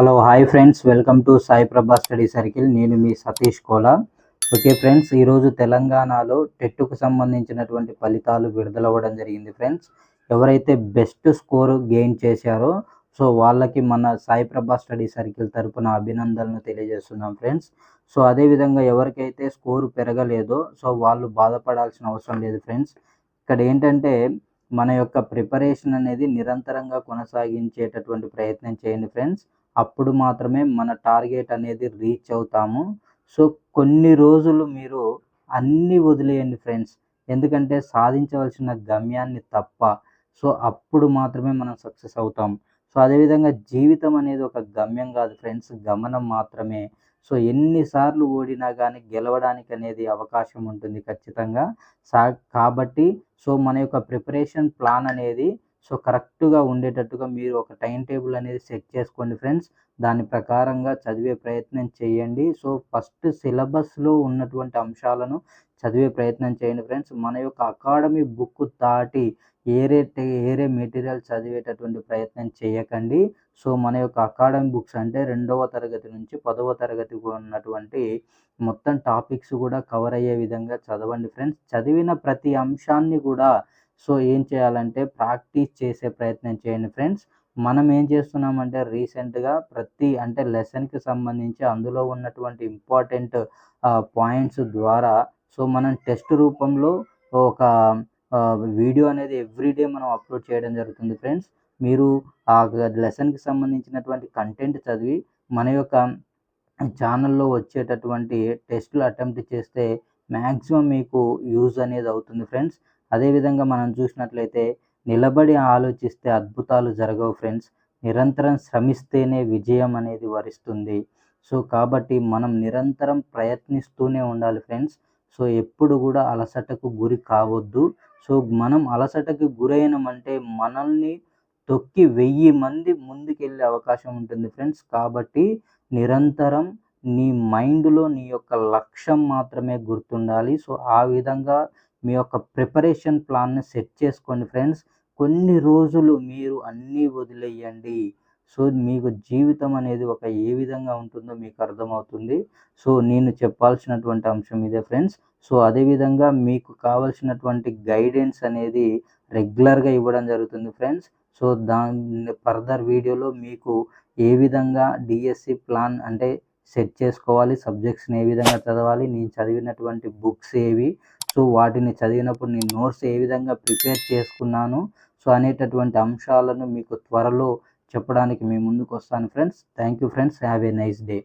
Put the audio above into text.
Hello hi friends welcome to Sai Prabha study circle నేను మీ Satish Kola. Okay friends ఈరోజు తెలంగాణలో టెట్టుకు సంబంధించినటువంటి ఫలితాలు విడుదలవ్వడం జరిగింది ఫ్రెండ్స్ ఎవరైతే బెస్ట్ స్కోర్ గెయిన్ చేశారో సో వాళ్ళకి మన సాయి ప్రభా స్టడీ సర్కిల్ తరపున అభినందనలు తెలియజేస్తున్నాం ఫ్రెండ్స్ సో అదేవిధంగా ఎవరికైతే స్కోర్ పెరగలేదో సో వాళ్ళు బాధపడాల్సిన అవసరం లేదు ఫ్రెండ్స్ ఇక్కడ ఏంటంటే మన యొక్క ప్రిపరేషన్ అనేది నిరంతరంగా కొనసాగించేటటువంటి ప్రయత్నం చేయండి ఫ్రెండ్స్ అప్పుడు మాత్రమే మన టార్గెట్ అనేది రీచ్ అవుతాము. సో కొన్ని రోజులు మీరు అన్నీ వదిలేయండి ఫ్రెండ్స్. ఎందుకంటే సాధించవలసిన గమ్యాన్ని తప్ప. సో అప్పుడు మాత్రమే మనం సక్సెస్ అవుతాం. సో అదేవిధంగా జీవితం అనేది ఒక గమ్యం కాదు ఫ్రెండ్స్. గమనం మాత్రమే. సో ఎన్నిసార్లు ఓడినా కానీ గెలవడానికి అనేది అవకాశం ఉంటుంది ఖచ్చితంగా. సా కాబట్టి సో మన యొక్క ప్రిపరేషన్ ప్లాన్ అనేది సో కరెక్ట్గా ఉండేటట్టుగా మీరు ఒక టైం టేబుల్ అనేది సెట్ చేసుకోండి ఫ్రెండ్స్. దాని ప్రకారంగా చదివే ప్రయత్నం చేయండి. సో ఫస్ట్ సిలబస్లో ఉన్నటువంటి అంశాలను చదివే ప్రయత్నం చేయండి ఫ్రెండ్స్. మన యొక్క అకాడమీ బుక్ దాటి ఏరే ఏరే మెటీరియల్ చదివేటటువంటి ప్రయత్నం చేయకండి. సో మన యొక్క అకాడమీ బుక్స్ అంటే రెండవ తరగతి నుంచి పదవ తరగతికి ఉన్నటువంటి మొత్తం టాపిక్స్ కూడా కవర్ అయ్యే విధంగా చదవండి ఫ్రెండ్స్. చదివిన ప్రతి అంశాన్ని కూడా సో ఏం చేయాలంటే ప్రాక్టీస్ చేసే ప్రయత్నం చేయండి ఫ్రెండ్స్. మనం ఏం చేస్తున్నామంటే రీసెంట్గా ప్రతి అంటే లెసన్కి సంబంధించి అందులో ఉన్నటువంటి ఇంపార్టెంట్ పాయింట్స్ ద్వారా సో మనం టెస్ట్ రూపంలో ఒక వీడియో అనేది ఎవ్రీడే మనం అప్లోడ్ చేయడం జరుగుతుంది ఫ్రెండ్స్. మీరు ఆ లెసన్కి సంబంధించినటువంటి కంటెంట్ చదివి మన యొక్క ఛానల్లో వచ్చేటటువంటి టెస్టులు అటెంప్ట్ చేస్తే మ్యాక్సిమం మీకు యూజ్ అనేది అవుతుంది ఫ్రెండ్స్. అదేవిధంగా మనం చూసినట్లయితే నిలబడి ఆలోచిస్తే అద్భుతాలు జరగవు ఫ్రెండ్స్. నిరంతరం శ్రమిస్తేనే విజయం అనేది వరిస్తుంది. సో కాబట్టి మనం నిరంతరం ప్రయత్నిస్తూనే ఉండాలి ఫ్రెండ్స్. సో ఎప్పుడు కూడా అలసటకు గురి కావద్దు. సో మనం అలసటకు గురైనమంటే మనల్ని తొక్కి వెయ్యి మంది ముందుకెళ్ళే అవకాశం ఉంటుంది ఫ్రెండ్స్. కాబట్టి నిరంతరం నీ మైండ్లో నీ యొక్క లక్ష్యం మాత్రమే గుర్తుండాలి. సో ఆ విధంగా మీ యొక్క ప్రిపరేషన్ ప్లాన్ని సెట్ చేసుకోండి ఫ్రెండ్స్. కొన్ని రోజులు మీరు అన్నీ వదిలేయండి. సో మీకు జీవితం అనేది ఒక ఏ విధంగా ఉంటుందో మీకు అర్థమవుతుంది. సో నేను చెప్పాల్సినటువంటి అంశం ఇదే ఫ్రెండ్స్. సో అదేవిధంగా మీకు కావాల్సినటువంటి గైడెన్స్ అనేది రెగ్యులర్గా ఇవ్వడం జరుగుతుంది ఫ్రెండ్స్. సో దాని ఫర్దర్ వీడియోలో మీకు ఏ విధంగా డిఎస్సి ప్లాన్ అంటే సెట్ చేసుకోవాలి సబ్జెక్ట్స్ని ఏ విధంగా చదవాలి నేను చదివినటువంటి బుక్స్ ఏవి సో వాటిని చదివినప్పుడు నేను నోట్స్ ఏ విధంగా ప్రిపేర్ చేసుకున్నాను? సో అనేటటువంటి అంశాలను మీకు త్వరలో చెప్పడానికి మేము ముందుకు వస్తాను friends. Thank you friends. Have a nice day.